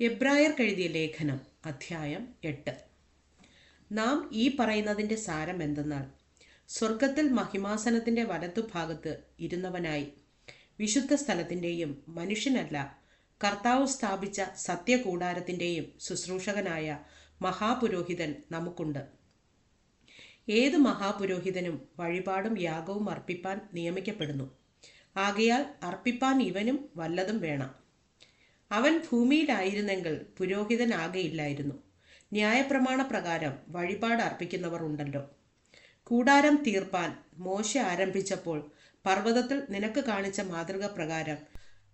എബ്രായർക്ക് കഴുതിയ ലേഖനം അധ്യായം എട്ട്. നാം ഈ പറയുന്നതിന്റെ സാരം എന്തെന്നാൽ സ്വർഗത്തിൽ മഹിമാസനത്തിന്റെ വലത്തുഭാഗത്ത് ഇരുന്നവനായി വിശുദ്ധ സ്ഥലത്തിന്റെയും മനുഷ്യനല്ല കർത്താവ് സ്ഥാപിച്ച സത്യകൂടാരത്തിന്റെയും ശുശ്രൂഷകനായ മഹാപുരോഹിതൻ നമുക്കുണ്ട്. ഏത് മഹാപുരോഹിതനും വഴിപാടും യാഗവും അർപ്പിപ്പാൻ നിയമിക്കപ്പെടുന്നു. ആകയാൽ അർപ്പിപ്പാൻ ഇവനും വല്ലതും വേണം. അവൻ ഭൂമിയിലായിരുന്നെങ്കിൽ പുരോഹിതനാകയില്ലായിരുന്നു. ന്യായപ്രമാണ പ്രകാരം വഴിപാട് അർപ്പിക്കുന്നവർ ഉണ്ടല്ലോ. കൂടാരം തീർപ്പാൻ മോശ ആരംഭിച്ചപ്പോൾ പർവതത്തിൽ നിനക്ക് കാണിച്ച മാതൃക പ്രകാരം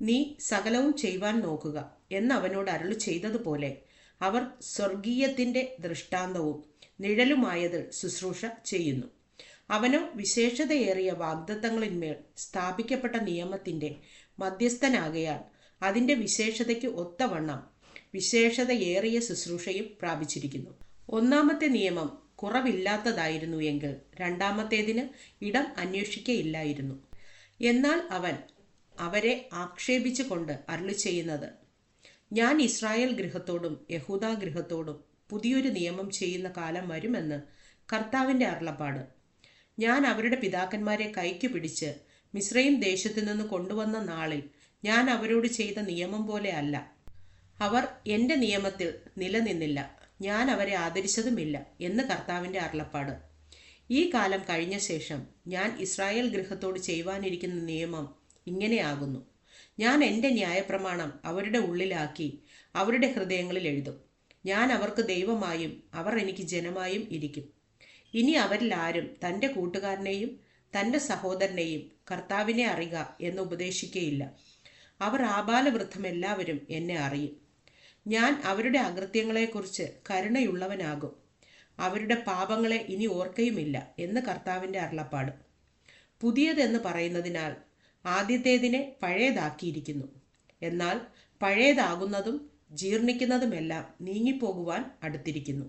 നീ സകലവും ചെയ്യുവാൻ നോക്കുക എന്ന് അവനോട് അരുളി ചെയ്തതുപോലെ അവർ സ്വർഗീയത്തിന്റെ ദൃഷ്ടാന്തവും നിഴലുമായത് ശുശ്രൂഷ ചെയ്യുന്നു. അവനോ വിശേഷതയേറിയ വാഗ്ദത്തങ്ങളിന്മേൽ സ്ഥാപിക്കപ്പെട്ട നിയമത്തിന്റെ മധ്യസ്ഥനാകയാൽ അതിന്റെ വിശേഷതയ്ക്ക് ഒത്തവണ്ണം വിശേഷതയേറിയ ശുശ്രൂഷയും പ്രാപിച്ചിരിക്കുന്നു. ഒന്നാമത്തെ നിയമം കുറവില്ലാത്തതായിരുന്നു എങ്കിൽ രണ്ടാമത്തേതിന് ഇടം അന്വേഷിക്കയില്ലായിരുന്നു. എന്നാൽ അവൻ അവരെ ആക്ഷേപിച്ചുകൊണ്ട് അരുളി ചെയ്യുന്നത് ഞാൻ ഇസ്രായേൽ ഗൃഹത്തോടും യഹൂദാ ഗൃഹത്തോടും പുതിയൊരു നിയമം ചെയ്യുന്ന കാലം വരുമെന്ന് കർത്താവിന്റെ അരുളപ്പാട്. ഞാൻ അവരുടെ പിതാക്കന്മാരെ കൈക്ക് പിടിച്ച് മിശ്രയും ദേശത്തു നിന്ന് കൊണ്ടുവന്ന നാളിൽ ഞാൻ അവരോട് ചെയ്ത നിയമം പോലെ അല്ല. അവർ എന്റെ നിയമത്തിൽ നിലനിന്നില്ല. ഞാൻ അവരെ ആദരിച്ചതുമില്ല എന്ന് കർത്താവിന്റെ അരുളപ്പാട്. ഈ കാലം കഴിഞ്ഞ ശേഷം ഞാൻ ഇസ്രായേൽ ഗൃഹത്തോട് ചെയ്യുവാനിരിക്കുന്ന നിയമം ഇങ്ങനെയാകുന്നു. ഞാൻ എന്റെ ന്യായപ്രമാണം അവരുടെ ഉള്ളിലാക്കി അവരുടെ ഹൃദയങ്ങളിൽ എഴുതും. ഞാൻ അവർക്ക് ദൈവമായും അവർ എനിക്ക് ജനമായും ഇരിക്കും. ഇനി അവരിൽ ആരും തന്റെ കൂട്ടുകാരനെയും തന്റെ സഹോദരനെയും കർത്താവിനെ അറിയുക എന്ന് ഉപദേശിക്കുകയില്ല അവർ ആബാലവൃദ്ധം എല്ലാവരും എന്നെ അറിയും. ഞാൻ അവരുടെ അകൃത്യങ്ങളെക്കുറിച്ച് കരുണയുള്ളവനാകും. അവരുടെ പാപങ്ങളെ ഇനി ഓർക്കയുമില്ല എന്ന് കർത്താവിന്റെ അരുളപ്പാട്. പുതിയതെന്ന് പറയുന്നതിനാൽ ആദ്യത്തേതിനെ പഴയതാക്കിയിരിക്കുന്നു. എന്നാൽ പഴയതാകുന്നതും ജീർണിക്കുന്നതുമെല്ലാം നീങ്ങിപ്പോകുവാൻ അടുത്തിരിക്കുന്നു.